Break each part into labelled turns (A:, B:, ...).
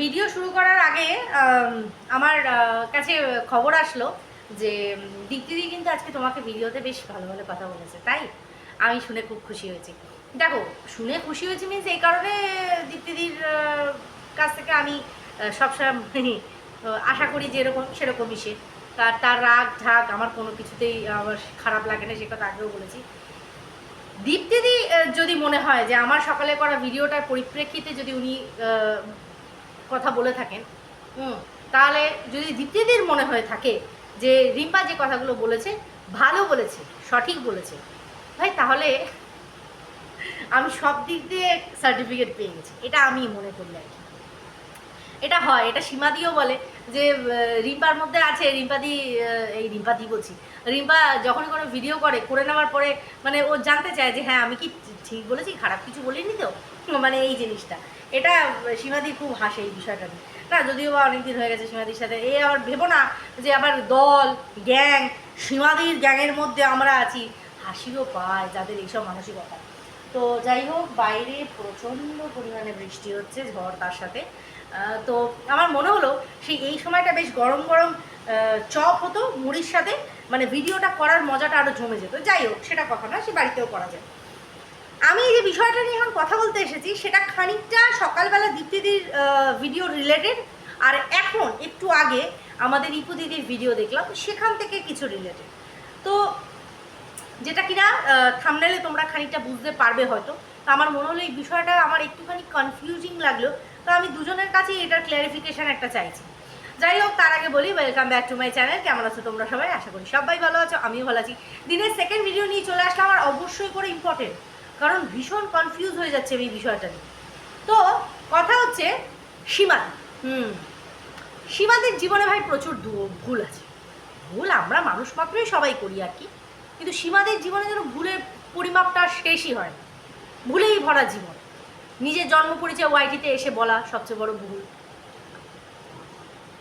A: Video শুরু করার আগে আমার কাছে খবর আসলো যে দীপ্তিদি কিন্তু আজকে তোমাকে ভিডিওতে বেশ ভালো ভালো কথা বলেছে তাই? আমি শুনে খুব খুশি হয়েছি। দেখো শুনে খুশি হয়েছি মিনস এই কারণে দীপ্তিদির কাছ থেকে আমি সবসময় মানে, আশা করি যেরকম সেরকমই সে। তার রাগ ঢাক আমার কোনো কিছুতেই আমার খারাপ লাগে না সে কথা আগেও বলেছি। দীপ্তিদি যদি মনে হয় যে আমার সকালে করা ভিডিওটার পরিপ্রেক্ষিতে যদি উনি কথা বলে থাকেন হুম, তাহলে যদি দীপ্তিদের মনে হয়ে থাকে যে রিম্পা যে কথাগুলো বলেছে ভালো বলেছে সঠিক বলেছে ভাই তাহলে আমি সব দিক দিয়ে সার্টিফিকেট পেয়ে গেছি এটা আমি মনে করি আর কি। এটা হয়, এটা সীমাদিও বলে যে রিম্পার মধ্যে আছে রিম্পাদি এই রিম্পাদি বলছি। রিম্পা যখনই কোনো ভিডিও করে করে নেওয়ার পরে মানে ও জানতে চায় যে হ্যাঁ আমি কি ঠিক বলেছি, খারাপ কিছু বলিনি তো? মানে এই জিনিসটা। এটা সীমাদি খুব হাসে এই বিষয়টা নিয়ে। না, যদিও বা অনেকদিন হয়ে গেছে সীমাদির সাথে এই আবার ভেবো না যে, আবার দল, গ্যাং সীমাদির গ্যাংয়ের মধ্যে আমরা আছি, হাসিও পায় যাদের এইসব মানসিকতা। তো যাই হোক, বাইরে প্রচণ্ড পরিমাণে বৃষ্টি হচ্ছে ঝড় তার সাথে। তো আমার মনে হলো সেই এই সময়টা বেশ গরম গরম চপ হতো মুড়ির সাথে মানে ভিডিওটা করার মজাটা আরও জমে যেত। যাই হোক, সেটা কথা না, সে বাড়িতেও করা যায়। আমি এই যে বিষয়টা নিয়ে এখন কথা বলতে এসেছি, সেটা খানিকটা সকালবেলা দীপ্তিদির ভিডিও রিলেটেড আর এখন একটু আগে আমাদের ইপু দিদির ভিডিও দেখলাম, সেখান থেকে কিছু রিলেটেড তো যেটা কিনা থামনেলে তোমরা খানিকটা বুঝতে পারবে হয়তো। তো আমার মনে হলো এই বিষয়টা আমার একটুখানি কনফিউজিং লাগল। তো আমি দুজনের কাছেই এটার ক্ল্যারিফিকেশন একটা চাইছি। যাই হোক, তার আগে বলি welcome back to my channel কেমন আছো তোমরা সবাই? আশা করি সবাই ভালো আছো, আমিও ভালো আছি। দিনের সেকেন্ড ভিডিও নিয়ে চলে আসলাম, আর অবশ্যই করে ইম্পর্টেন্ট কারণ ভীষণ কনফিউজ হয়ে যাচ্ছে এই বিষয়টা নিয়ে। তো, কথা হচ্ছে সীমা হুম সীমাদের জীবনে ভাই প্রচুর ভুল আছে। ভুল আমরা মানুষ মাত্রই সবাই করি আর কি। কিন্তু সীমাদের জীবনে যেন ভুলের পরিমাপটা শেষই হয় ভুলেই ভরা জীবন। নিজের জন্ম পরিচয় ওয়াইটিতে এসে বলা সবচেয়ে বড় ভুল।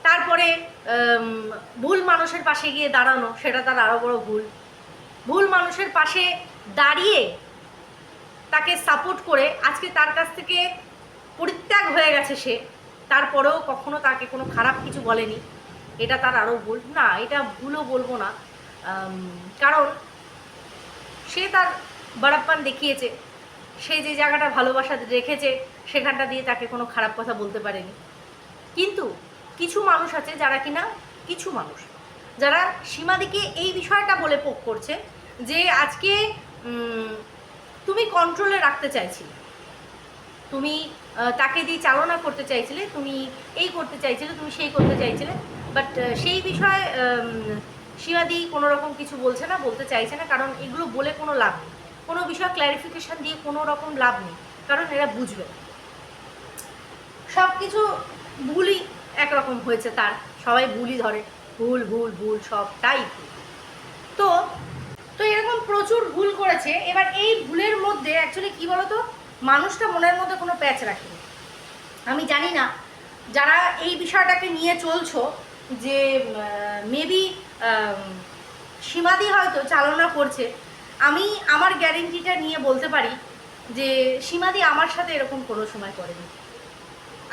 A: তারপরে ভুল মানুষের পাশে গিয়ে দাঁড়ানো, সেটা তার আরও বড় ভুল। ভুল মানুষের পাশে দাঁড়িয়ে তাকে সাপোর্ট করে আজকে তার কাছ থেকে পরিত্যাগ হয়ে গেছে সে। তারপরেও কখনো তাকে কোনো খারাপ কিছু বলেনি। এটা তার আরও ভুল। না, এটা ভুলও বলব না। কারণ সে তার বাড়াপ্পান দেখিয়েছে। সে যে জায়গাটা ভালোবাসা রেখেছে, সেখানটা দিয়ে তাকে কোনো খারাপ কথা বলতে পারেনি। কিন্তু কিছু মানুষ আছে যারা কিনা, কিছু মানুষ, যারা সীমাদিকে এই বিষয়টা বলে পোক করছে যে আজকে তুমি কন্ট্রোলে রাখতে চাইছিলে। তুমি তাকে দিয়ে চালনা করতে চাইছিলে, তুমি এই করতে চাইছিলে, তুমি সেই করতে চাইছিলে বাট সেই বিষয়ে সীমাদি কোনো রকম কিছু বলছে না, বলতে চাইছে না, কারণ এগুলো বলে কোনো লাভ নেই। কোনো বিষয় ক্ল্যারিফিকেশন দিয়ে কোনো রকম লাভ নেই, কারণ এরা বুঝবে সব কিছু ভুলই একরকম হয়েছে তার, সবাই ভুলই ধরে, ভুল ভুল ভুল সবটাই ভুল তো তো এরকম প্রচুর ভুল করেছে, এবার এই ভুলের মধ্যে অ্যাকচুয়ালি কী বলতো, মানুষটা মনের মধ্যে কোনো প্যাচ রাখেনি। আমি জানি না, যারা এই বিষয়টাকে নিয়ে চলছো, যে মেবি সীমাদি হয়তো চালনা করছে আমি আমার গ্যারেন্টিটা নিয়ে বলতে পারি যে সীমাদি আমার সাথে এরকম কোনো সময় করেনি।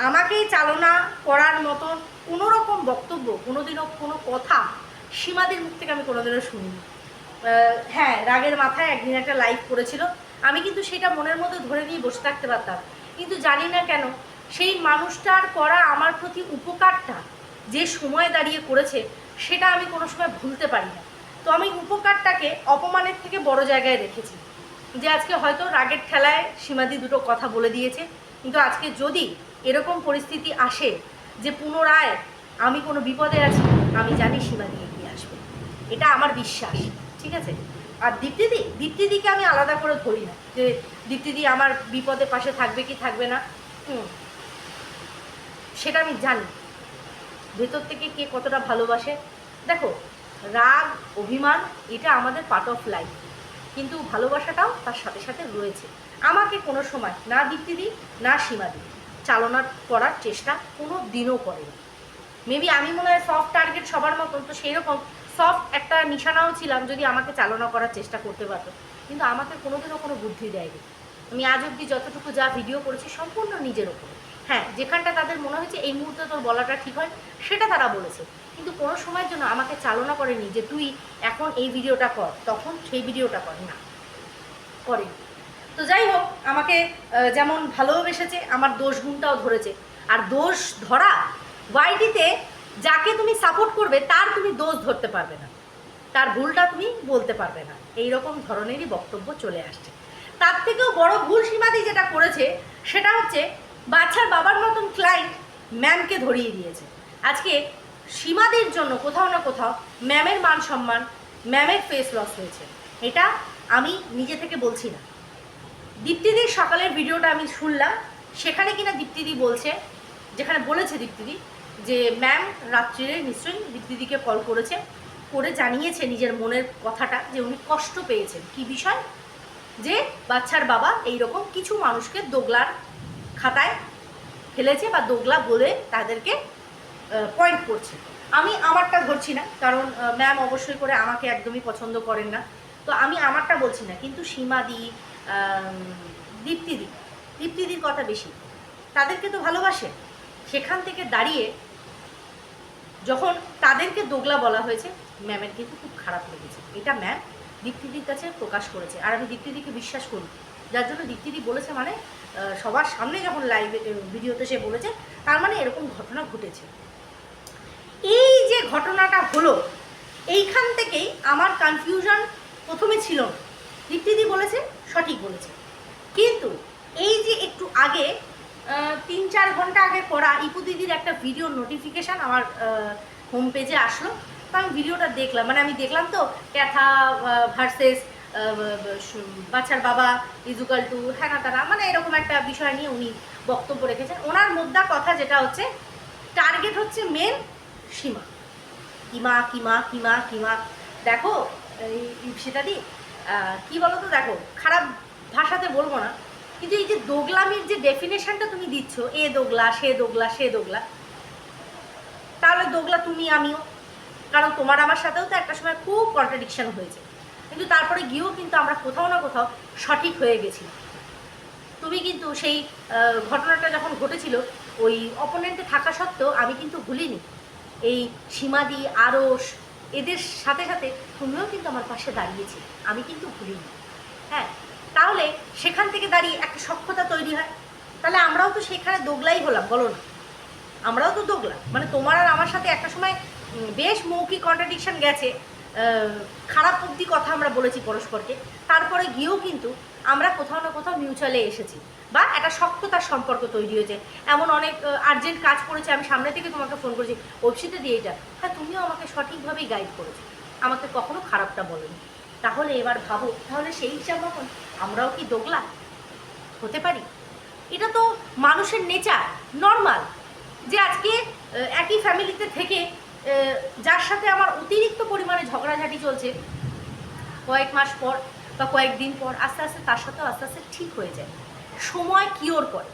A: আমাকে চালনা করার মতন কোনো রকম বক্তব্য, কোনোদিনও কোনো কথা সীমাদির মুখ থেকে আমি কোনোদিনও শুনিনি। হ্যাঁ রাগের মাথায় একদিন একটা লাইভ করেছিল। আমি কিন্তু সেটা মনের মধ্যে ধরে নিয়ে বসে থাকতে পারতাম। কিন্তু জানি না কেন, সেই মানুষটার করা আমার প্রতি উপকারটা যে সময় দাঁড়িয়ে করেছে, সেটা আমি কোনো সময় ভুলতে পারি না তো আমি উপকারটাকে অপমানের থেকে বড় জায়গায় রেখেছি। যে আজকে হয়তো রাগের ঠেলায় সীমাদি দুটো কথা বলে দিয়েছে, কিন্তু আজকে যদি এরকম পরিস্থিতি আসে যে পুনরায় আমি কোনো বিপদে আছি, আমি জানি সীমাদি এগিয়ে আসবে। এটা আমার বিশ্বাস, ঠিক আছে? আর দীপ্তিদি, দীপ্তিদিকে আমি আলাদা করে ধরি না যে দীপ্তিদি আমার বিপদে পাশে থাকবে কি থাকবে না। সেটা আমি জানি। ভেতর থেকে কে কতটা ভালোবাসে। দেখো রাগ, অভিমান, এটা আমাদের পার্ট অফ লাইফ কিন্তু ভালোবাসাটাও তার সাথে সাথে রয়েছে। আমাকে কোনো সময় না দীপ্তিদি না সীমা সীমাদি চালনা করার চেষ্টা কোনো দিনও করেনি। মেবি আমি মনে হয় সফট টার্গেট সবার মতন, তো সেই রকম সফট একটা নিশানাও ছিলাম যদি আমাকে চালনা করার চেষ্টা করতে পারতো। কিন্তু আমাকে কোনোদিনও কোনো বুদ্ধি দেয়নি। আমি আজ অব্দি যতটুকু যা ভিডিও করেছি সম্পূর্ণ নিজের ওপরে হ্যাঁ যেখানটা তাদের মনে হয়েছে এই মুহূর্তে তোর বলাটা ঠিক হয়, সেটা তারা বলেছে। কিন্তু কোনো সময়ের জন্য আমাকে চালনা করেনি যে তুই এখন এই ভিডিওটা কর, তখন সেই ভিডিওটা কর। না, করেনি। তো যাই হোক, আমাকে যেমন ভালোবেসেছে, আমার দোষ গুণটাও ধরেছে। আর দোষ ধরা, ওয়াইডিতে যাকে তুমি সাপোর্ট করবে, তার তুমি দোষ ধরতে পারবে না। তার ভুলটা তুমি বলতে পারবে না। এই রকম ধরনেরই বক্তব্য চলে আসছে। তার থেকেও বড় ভুল সীমাদি যেটা করেছে, সেটা হচ্ছে বাচ্চার বাবার মতন ক্লায়েন্ট ম্যামকে ধরিয়ে দিয়েছে। আজকে সীমাদির জন্য কোথাও না কোথাও ম্যামের মান সম্মান, ম্যামের ফেস লস হয়েছে। এটা আমি নিজে থেকে বলছি না। দীপ্তিদির সকালের ভিডিওটা আমি শুনলাম, সেখানে কিনা দীপ্তিদি বলছে, যেখানে বলেছে দীপ্তিদি, যে ম্যাম রাত্রিরে নিশ্চয়ই দীপ্তিদিকে কল করেছে, করে জানিয়েছে নিজের মনের কথাটা, যে উনি কষ্ট পেয়েছেন। কি বিষয়? যে বাচ্চার বাবা এই রকম কিছু মানুষকে দোগলার খাতায় ফেলেছে বা দোগলা বলে তাদেরকে পয়েন্ট করছে। আমি আমারটা ধরছি না কারণ ম্যাম অবশ্যই করে আমাকে একদমই পছন্দ করেন না। তো আমি আমারটা বলছি না কিন্তু সীমাদি আম, দীপ্তিদি দীপ্তিদির কথা বেশি। তাদেরকে তো ভালোবাসে। সেখান থেকে দাঁড়িয়ে যখন তাদেরকে দোগলা বলা হয়েছে ম্যামের কিন্তু খুব খারাপ লেগেছে। এটা ম্যাম দীপ্তিদির কাছে প্রকাশ করেছে। আর আমি দীপ্তিদিকে বিশ্বাস করি। যার জন্য দীপ্তিদি বলেছে মানে সবার সামনে যখন লাইভে ভিডিওতে সে বলেছে তার মানে এরকম ঘটনা ঘটেছে। এই যে ঘটনাটা হলো, এইখান থেকেই আমার কনফিউশন প্রথমে ছিল। দীপ্তিদি বলেছে, সঠিক বলেছে। কিন্তু এই যে একটু আগে তিন চার ঘণ্টা আগে করা ইপু দিদির একটা ভিডিও নোটিফিকেশান আমার হোম পেজে আসলো। তো আমি ভিডিওটা দেখলাম। মানে আমি দেখলাম তো, ক্যাথা ভার্সেস বাচ্চার বাবা, ইজুকাল টু হ্যাঁ তারা মানে এরকম একটা বিষয় নিয়ে উনি বক্তব্য রেখেছেন। ওনার মোদ্দা কথা যেটা হচ্ছে টার্গেট হচ্ছে মেন সীমা। কিমা কিমা কিমা কিমা। দেখো, এই সেটাদি কি বলো তো দেখো, খারাপ ভাষাতে বলব না, কিন্তু এই যে দোগলামির যে ডেফিনেশনটা তুমি দিচ্ছ, এ দোগলা, সে দোগলা সে দোগলা, তাহলে দোগলা তুমি, আমিও। কারণ তোমার আমার সাথেও তো একটা সময় খুব কন্ট্রাডিকশন হয়েছে। কিন্তু তারপরে গিয়েও কিন্তু আমরা কোথাও না কোথাও সঠিক হয়ে গেছি। তুমি কিন্তু সেই ঘটনাটা যখন ঘটেছিল, ওই অপোনেন্টে থাকা সত্ত্বেও আমি কিন্তু ভুলিনি। এই সীমাদি, আরস, এদের সাথে সাথে তুমিও কিন্তু আমার পাশে দাঁড়িয়েছি। আমি কিন্তু ভুলিনি। হ্যাঁ তাহলে সেখান থেকে দাঁড়িয়ে একটা সক্ষতা তৈরি হয়। তাহলে আমরাও তো সেখানে দোগলাই হলাম, বলো না। আমরাও তো দোগলা। মানে তোমার আর আমার সাথে একটা সময় বেশ মৌখিক কন্ট্রাডিকশন গেছে। খারাপ অব্দি কথা আমরা বলেছি পরস্পরকে। তারপরে গিয়েও কিন্তু আমরা কোথাও না কোথাও মিউচুয়ালে এসেছি। বা একটা শক্ততার সম্পর্ক তৈরি হয়েছে। এমন অনেক আর্জেন্ট কাজ করেছে, আমি সামনে থেকে তোমাকে ফোন করেছি ওয়েবসিটে দিয়ে এটা হ্যাঁ তুমিও আমাকে সঠিকভাবেই গাইড করেছ। আমাকে কখনো খারাপটা বলেনি। তাহলে এবার ভাবো, তাহলে সেই হিসাব মতন আমরাও কি দোগলা? হতে পারি? এটা তো মানুষের নেচার নর্মাল যে আজকে একই ফ্যামিলিতে থেকে যার সাথে আমার অতিরিক্ত পরিমাণে ঝগড়াঝাটি চলছে, কয়েক মাস পর বা কয়েকদিন পর আস্তে আস্তে তার সাথেও আস্তে আস্তে ঠিক হয়ে যায়। সময় কিওর করে।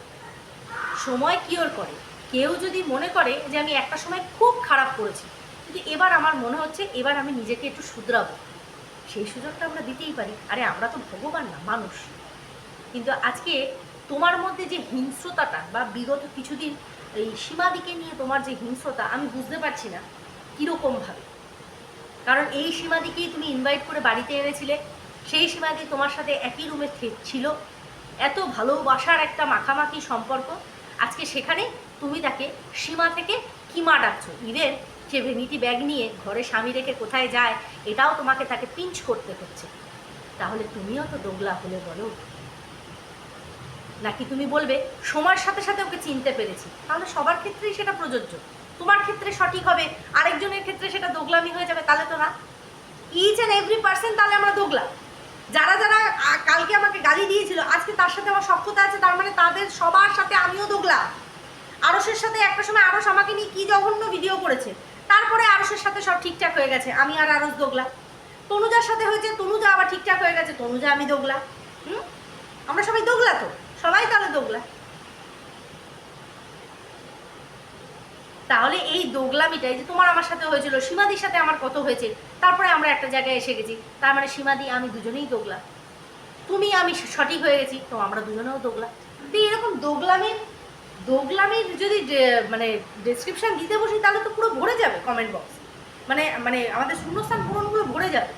A: সময় কিওর করে। কেউ যদি মনে করে যে আমি একটা সময় খুব খারাপ করেছি, কিন্তু এবার আমার মনে হচ্ছে এবার আমি নিজেকে একটু শুধরাবো। সেই সুযোগটা আমরা দিতেই পারি। আরে, আমরা তো ভগবান না, মানুষ। কিন্তু আজকে তোমার মধ্যে যে হিংস্রতাটা বা বিগত কিছুদিন এই সীমাদিকে নিয়ে তোমার যে হিংস্রতা, আমি বুঝতে পারছি না কীরকমভাবে। কারণ এই সীমাদিকেই তুমি ইনভাইট করে বাড়িতে এনেছিলে। সেই সীমাদি তোমার সাথে একই রুমে ছিল। এত ভালোবাসার একটা মাখামাখি সম্পর্ক। আজকে সেখানে তুমি তাকে সীমা থেকে কিমা ডাকছো। ইভেন সে ভেনিটি ব্যাগ নিয়ে ঘরে স্বামী রেখে কোথায় যায়, এটাও তোমাকে তাকে পিঞ্চ করতে হচ্ছে। তাহলে তুমিও তো দোগলা হলে বলো। নাকি তুমি বলবে সময়ের সাথে সাথে ওকে চিনতে পেরেছি। তাহলে সবার ক্ষেত্রেই সেটা প্রযোজ্য। তোমার ক্ষেত্রে সঠিক হবে, আরেকজনের ক্ষেত্রে সেটা দোগলামি হয়ে যাবে, তাহলে তো না। ইচ অ্যান্ড এভরি পার্সন তাহলে আমরা দোগলা। যারা যারা কালকে আমাকে গালি দিয়েছিল, আজকে তার সাথে আমার সক্ষতা আছে, তার মানে তাদের সবার সাথে আমিও দোগলা। আরসের সাথে একটা সময় আরস আমাকে নিয়ে কি জঘন্য ভিডিও করেছে। তারপরে আরসের সাথে সব ঠিকঠাক হয়ে গেছে, আমি আর আরস দোগলা। তনুজার সাথে হয়েছে, তনুজা আবার ঠিকঠাক হয়ে গেছে, তনুজা আমি দোগলা। হুম? আমরা সবাই দোগলা তো, সবাই তাহলে দোগলা। তাহলে এই দোগলামিটা এই যে তোমার আমার সাথে হয়েছিল, সীমাদির সাথে আমার কত হয়েছে, তারপরে আমরা একটা জায়গায় এসে গেছি, তার মানে সীমাদি, আমি দুজনেই দোগলা। তুমি আমি সঠিক হয়ে গেছি, তো আমরা দুজনেও দোগলা। তো এরকম দোগলামির দোগলামির যদি মানে ডেসক্রিপশন দিতে বসি, তাহলে তো পুরো ভরে যাবে কমেন্ট বক্স মানে মানে আমাদের শূন্যস্থান পূরণগুলো ভরে যাবে।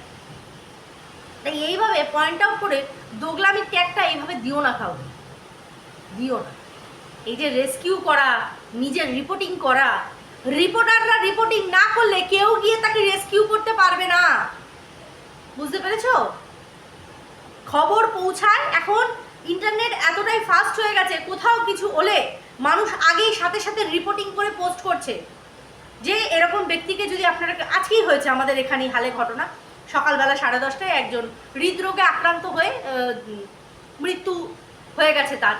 A: তাই এইভাবে পয়েন্ট আউট করে দোগলামির ট্যাগটা এইভাবে দিও না খাও দিও না। এই যে রেস্কিউ করা নিজের রিপোর্টিং করা। রিপোর্টাররা রিপোর্টিং না করলে কেউ গিয়ে তাকে রেস্কিউ করতে পারবে না। বুঝতে পেরেছ? খবর পৌঁছায় এখন ইন্টারনেট এতটাই ফাস্ট হয়ে গেছে, কোথাও কিছু হলে মানুষ আগেই সাথে সাথে রিপোর্টিং করে পোস্ট করছে। যে এরকম ব্যক্তিকে যদি আপনারা আজকেই হয়েছে আমাদের এখানেই হালে ঘটনা। সকালবেলা সাড়ে দশটায় একজন হৃদরোগে আক্রান্ত হয়ে মৃত্যু হয়ে গেছে তার।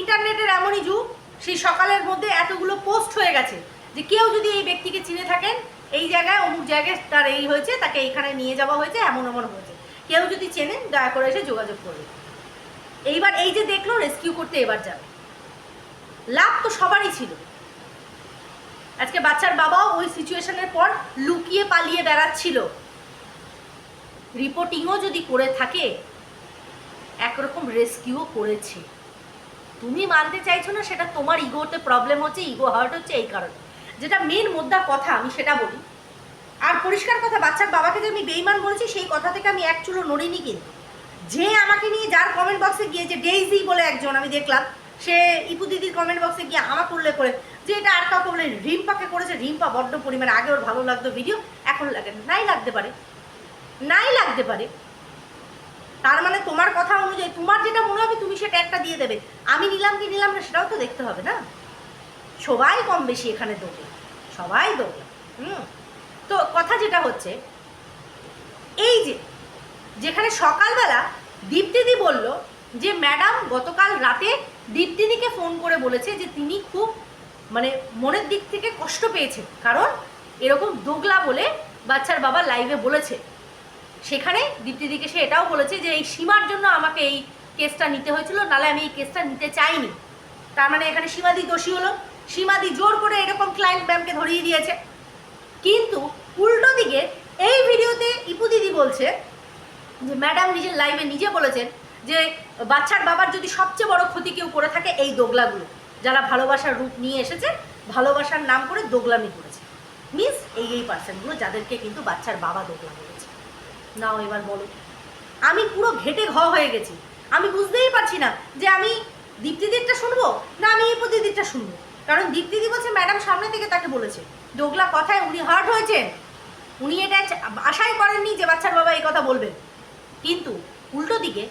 A: ইন্টারনেটের এমনই যুগ সেই সকালের মধ্যে এতগুলো পোস্ট হয়ে গেছে যে কেউ যদি এই ব্যক্তিকে চিনে থাকেন, এই জায়গায় অমুক জায়গায় তার এই হয়েছে, তাকে এইখানে নিয়ে যাওয়া হয়েছে, এমন এমন হয়েছে। কেউ যদি চেনেন, দয়া করে এসে যোগাযোগ করবে এইবার এই যে দেখল রেস্কিউ করতে এবার যাবে। লাভ তো সবারই ছিল। আজকে বাচ্চার বাবাও ওই সিচুয়েশনের পর লুকিয়ে পালিয়ে বেড়াচ্ছিল। রিপোর্টিংও যদি করে থাকে, একরকম রেস্কিউও করেছে। তুমি মানতে চাইছো না, সেটা তোমার ইগোতে প্রবলেম হচ্ছে, ইগো হার্ট হচ্ছে এই কারণে। যেটা মেন মুদ্রা কথা, আমি সেটা বলি। আর পরিষ্কার কথা, বাচ্চার বাবাকে যে আমি বেইমান বলেছি, সেই কথা থেকে আমি এক চুলো নড়িনি কিন্তু। যে আমাকে নিয়ে যার কমেন্ট বক্সে গিয়ে, যে ডেইজি বলে একজন, আমি দেখলাম, সে ইপু দিদির কমেন্ট বক্সে গিয়ে আমাকে উল্লেখ করে, যে এটা আর কাউকে বলে রিম্পাকে করেছে, রিম্পা বড্ড পরিমাণে, আগে ওর ভালো লাগতো ভিডিও এখন লাগে। নাই লাগতে পারে। নাই লাগতে পারে। তার মানে তোমার কথা অনুযায়ী, তোমার যেটা মনে হবে তুমি সেটা একটা দিয়ে দেবে। আমি নিলাম কি নিলাম না সেটাও তো দেখতে হবে না। সবাই কম বেশি এখানে দৌড়ে, সবাই দৌড়ে, হুম? তো কথা যেটা হচ্ছে, এই যে, যেখানে সকালবেলা দীপ্তিদি বলল যে, ম্যাডাম, গতকাল রাতে দীপ্তিদিকে ফোন করে বলেছে যে, তিনি খুব মানে মনের দিক থেকে কষ্ট পেয়েছেন। কারণ এরকম দোগলা বলে বাচ্চার বাবা লাইভে বলেছে। সেখানে দীপ্তিদিকে সে এটাও বলেছে যে এই সীমার জন্য আমাকে এই কেসটা নিতে হয়েছিল, নালে আমি এই কেসটা নিতে চাইনি। তার মানে এখানে সীমাদি দোষী হলো। সীমাদি জোর করে এরকম ক্লায়েন্ট ম্যামকে ধরিয়ে দিয়েছে। কিন্তু উল্টো দিকে এই ভিডিওতে ইপু দিদি বলছে, যে ম্যাডাম নিজের লাইভে নিজে বলেছেন যে বাচ্চার বাবার যদি সবচেয়ে বড় ক্ষতি কেউ করে থাকে এই দোগলাগুলো। যারা ভালোবাসার রূপ নিয়ে এসেছে, ভালোবাসার নাম করে দোগলামি করেছে। মিস, এই এই পার্সনগুলো যাদেরকে কিন্তু বাচ্চার বাবা দোগলা বলেছে নাও এবার বলো। আমি পুরো ঘেটে ঘ হয়ে গেছি। আমি বুঝতেই পারছি না যে আমি দীপ্তিদিরটা শুনব না আমি এই প্রতিদিরটা শুনব। কারণ দীপ্তিদি বলছে, ম্যাডাম সামনে থেকে তাকে বলেছে। দোগলা কথায় উনি হার্ট হয়েছেন। উনি এটা আশাই করেননি যে বাচ্চার বাবা এই কথা বলবেন। কিন্তু উল্টো দিকে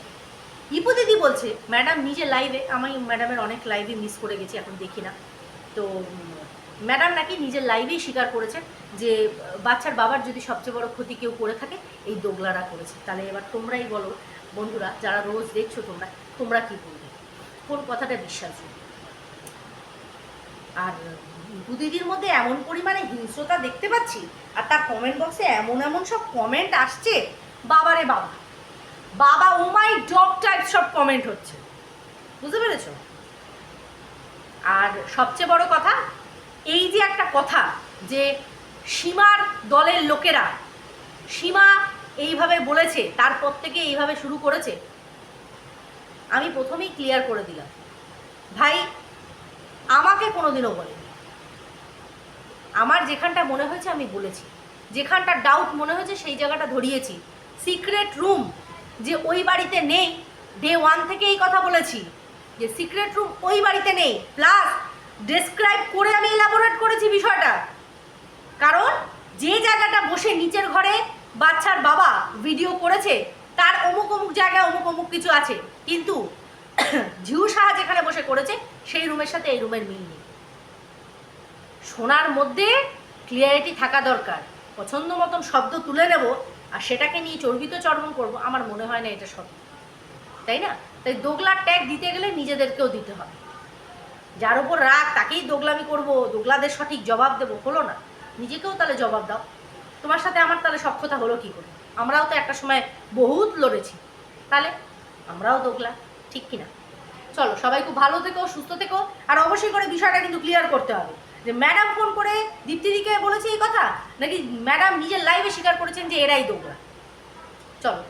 A: ইপু দিদি বলছে, ম্যাডাম নিজে লাইভে আমি ম্যাডামের অনেক লাইভে মিস করে গেছি, এখন দেখি না। তো ম্যাডাম নাকি নিজের লাইভেই স্বীকার করেছেন যে, বাচ্চার বাবার যদি সবচেয়ে বড় ক্ষতি কেউ করে থাকে, এই দোগলারা করেছে। তাহলে এবার তোমরাই বলো, বন্ধুরা, যারা রোজ দেখছ তোমরা তোমরা কি বলবে? কোন কথাটা বিশ্বাস আর দিদির মধ্যে এমন পরিমাণে হিংস্রতা দেখতে পাচ্ছি, আর তার কমেন্ট বক্সে এমন এমন সব কমেন্ট আসছে, বাবারে বাবা। বাবা ও মাই ডগ টাইপ সব কমেন্ট হচ্ছে। বুঝতে পেরেছ? আর সবচেয়ে বড় কথা এই যে একটা কথা যে সীমার দলের লোকেরা, সীমা এইভাবে বলেছে তারপর থেকে এইভাবে শুরু করেছে, আমি প্রথমেই ক্লিয়ার করে দিলাম। ভাই, আমাকে কোনোদিনও বলেনি। আমার যেখানটা মনে হয়েছে আমি বলেছি। যেখানটা ডাউট মনে হয়েছে সেই জায়গাটা ধরিয়েছি। সিক্রেট রুম যে ওই বাড়িতে নেই ডে ওয়ান থেকে এই কথা বলেছি। যে সিক্রেট রুম ওই বাড়িতে নেই প্লাস ডেসক্রাইব করে আমি ইলাবোরেট করেছি বিষয়টা। কারণ যে জায়গাটা বসে নিচের ঘরে বাচ্চার বাবা ভিডিও করেছে, তার অমুক অমুক জায়গায় অমুক অমুক কিছু আছে। কিন্তু ঝিউ সাহা যেখানে বসে করেছে, সেই রুমের সাথে এই রুমের মিল নেই। শোনার মধ্যে ক্লিয়ারিটি থাকা দরকার। পছন্দ মতন শব্দ তুলে নেব আর সেটাকে নিয়ে চর্বিত চর্বণ করব, আমার মনে হয় না এটা সত্য। তাই না? তাই দোগলার ট্যাগ দিতে গেলে নিজেদেরকেও দিতে হবে। যার ওপর রাগ, তাকেই দোগলামি করব, দোগলাদের সঠিক জবাব দেবো, হলো না। নিজেকেও তাহলে জবাব দাও। তোমার সাথে আমার তাহলে সক্ষতা হলো কি করে? আমরাও তো একটা সময় বহুত লড়েছি। তাহলে আমরাও দোগলা, ঠিক কিনা? চলো, সবাই খুব ভালো থেকো, সুস্থ থেকো। আর অবশ্যই করে বিষয়টা কিন্তু ক্লিয়ার করতে হবে। যে ম্যাডাম ফোন করে দীপ্তিদিকে বলেছে এই কথা, নাকি ম্যাডাম নিজের লাইভে স্বীকার করেছেন যে এরাই দোগলা? চলো,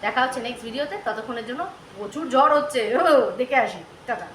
A: দেখা হচ্ছে নেক্সট ভিডিওতে ততক্ষণের জন্য প্রচুর জ্বর হচ্ছে। দেখে আসি। টাটা।